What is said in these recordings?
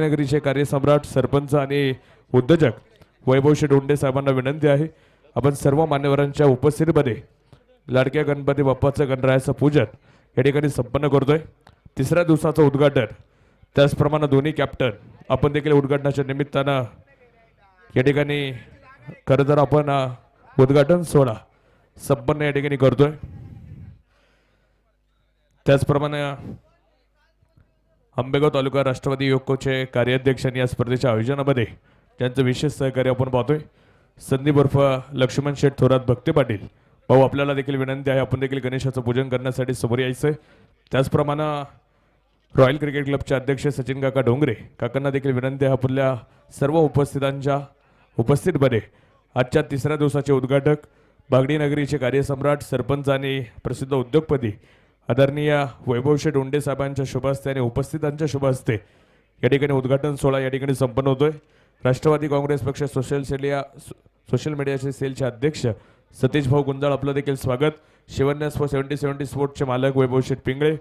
नगरीचे कार्यसम्राट सरपंच आणि उद्योजक वैभवशी डोंडे साहेबांना विनंती आहे. आपण सर्व मान्यवरांच्या उपस्थितीमध्ये लाडक्या गणपती बाप्पाचं गणरायाचं पूजन या ठिकाणी संपन्न करतोय. तिसऱ्या दिवसाचं उद्घाटन त्याचप्रमाणे दोन्ही कॅप्टन आपण देखील उद्घाटनाच्या निमित्तानं या ठिकाणी खरं तर आपण उद्घाटन सोहळा संपन्न या ठिकाणी करतोय. त्याचप्रमाणे आंबेगाव तालुका राष्ट्रवादी युवकचे कार्याध्यक्ष आणि या स्पर्धेच्या आयोजनामध्ये ज्यांचं विशेष सहकार्य आपण पाहतोय. संदीप उर्फ लक्ष्मण शेठ थोरात भक्ती पाटील. भाऊ आपल्याला देखील विनंती आहे आपण देखील गणेशाचं पूजन करण्यासाठी समोर यायचं आहे त्याचप्रमाणे रॉयल क्रिकेट क्लबचे अध्यक्ष सचिन काका डोंगरे काकांना देखील विनंती आहे आपल्या सर्व उपस्थितांच्या उपस्थितमध्ये आजच्या तिसऱ्या दिवसाचे उद्घाटक बागडी नगरीचे कार्यसम्राट सरपंच आणि प्रसिद्ध उद्योगपती आदरणीय वैभवशे डोंडे साहेबांच्या शुभ हस्ते आणि उपस्थितांच्या शुभ हस्ते या ठिकाणी उद्घाटन सोहळा या ठिकाणी संपन्न होतोय. राष्ट्रवादी काँग्रेस पक्ष सोशल सेलिया सोशल मीडियाचे सेलचे अध्यक्ष सतीश भाऊ गुंजाळ आपलं देखील स्वागत. शिवन्या स्पो सेव्हन्टी सेव्हन्टी स्पोर्टचे मालक वैभवशेठ पिंगळे.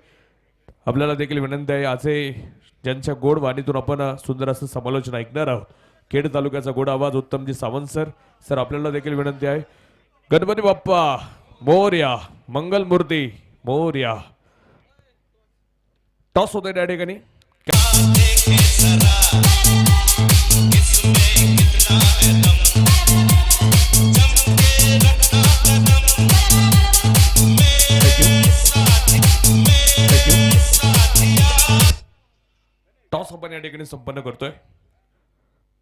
आपल्याला देखील विनंती आहे आजही ज्यांच्या गोड वाणीतून आपण सुंदर असं समालोचना ऐकणार आहोत. खेड तालुक्याचा गोड आवाज उत्तमजी सावंत सर. सर आपल्याला देखील विनंती आहे. गणपती बाप्पा मोर्या मंगलमूर्ती मोर्या. टॉस होतोय त्या ठिकाणी. टॉस आपण या ठिकाणी संपन्न करतोय.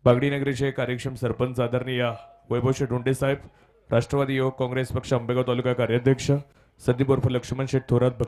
बागडी नगरीचे कार्यक्षम सरपंच आदरणीय वैभवशे डोंडे साहेब राष्ट्रवादी युवक काँग्रेस पक्ष आंबेगाव तालुका कार्याध्यक्ष संदीप उर्फ लक्ष्मण शेठ थोरात बघ